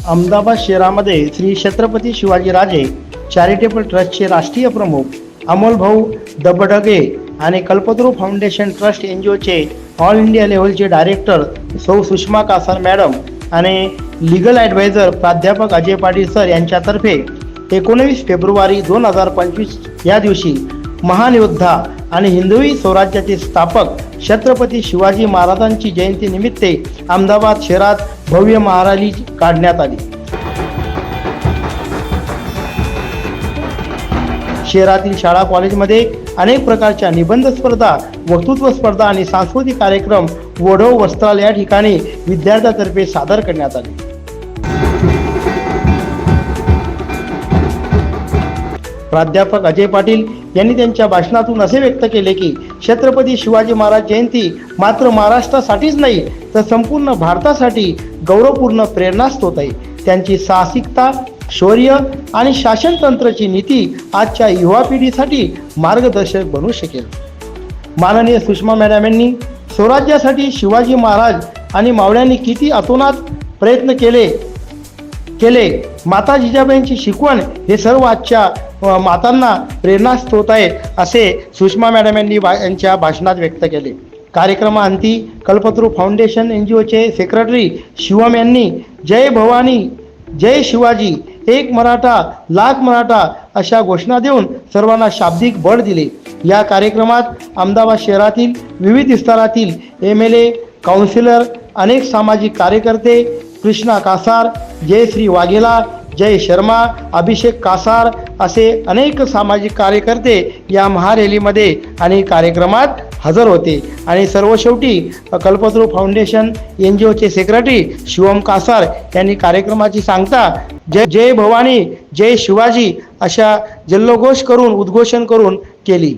अहमदाबाद शहरामध्ये श्री छत्रपती शिवाजीराजे चॅरिटेबल ट्रस्टचे राष्ट्रीय प्रमुख अमोल भाऊ दबडगे आणि Kalpataru foundation trust N G ओचे ऑल इंडिया लेव्हलचे डायरेक्टर सौ सुषमा कासार मॅडम आणि लिगल ॲडवायझर प्राध्यापक अजय पाटील सर यांच्यातर्फे एकोणवीस फेब्रुवारी दोन हजार पंचवीस या दिवशी महान योद्धा आणि हिंदवी स्वराज्याचे स्थापक छत्रपती शिवाजी महाराजांची जयंतीनिमित्ते अहमदाबाद शहरात भव्य महाराली काढण्यात आली. शहरातील शाळा कॉलेजमध्ये अनेक प्रकारच्या निबंध स्पर्धा वक्तृत्व स्पर्धा आणि सांस्कृतिक कार्यक्रम वढव वस्त्राल या ठिकाणी विद्यार्थ्यातर्फे सादर करण्यात आले. प्राध्यापक अजय पाटील यांनी त्यांच्या भाषणातून असे व्यक्त केले की छत्रपती शिवाजी महाराज जयंती मात्र महाराष्ट्रासाठीच नाही तर संपूर्ण भारतासाठी गौरवपूर्ण प्रेरणास्त्रोत आहे. त्यांची साहसिकता शौर्य आणि शासनतंत्राची नीती आजच्या युवा पिढीसाठी मार्गदर्शक बनू शकेल. माननीय सुषमा मॅडम यांनी स्वराज्यासाठी शिवाजी महाराज आणि मावळ्यांनी किती अतोनात प्रयत्न केले केले माता जिजाबाईंची शिकवण हे सर्व आजच्या मातांना प्रेरणास्त्रोत आहे असे सुषमा मॅडम यांनी बा यांच्या भाषणात व्यक्त केले. कार्यक्रमाअंती कल्पतरू फाउंडेशन एन जी ओचे सेक्रेटरी शिवम यांनी जय भवानी जय शिवाजी एक मराठा लाख मराठा अशा घोषणा देऊन सर्वांना शाब्दिक बळ दिले. या कार्यक्रमात अहमदाबाद शहरातील विविध विस्तारातील एम एल ए काउन्सिलर अनेक सामाजिक कार्यकर्ते कृष्णा कासार जयश्री वाघेला जय शर्मा अभिषेक कासार असे अनेक सामाजिक कार्यकर्ते या महारॅलीमध्ये आणि कार्यक्रमात हजर होते. आणि सर्व शेवटी कल्पतरू फाउंडेशन एन जी ओचे सेक्रेटरी शिवम कासार यांनी कार्यक्रमाची सांगता जय जय भवानी जय शिवाजी अशा जल्लोघोष करून उद्घोषण करून केली.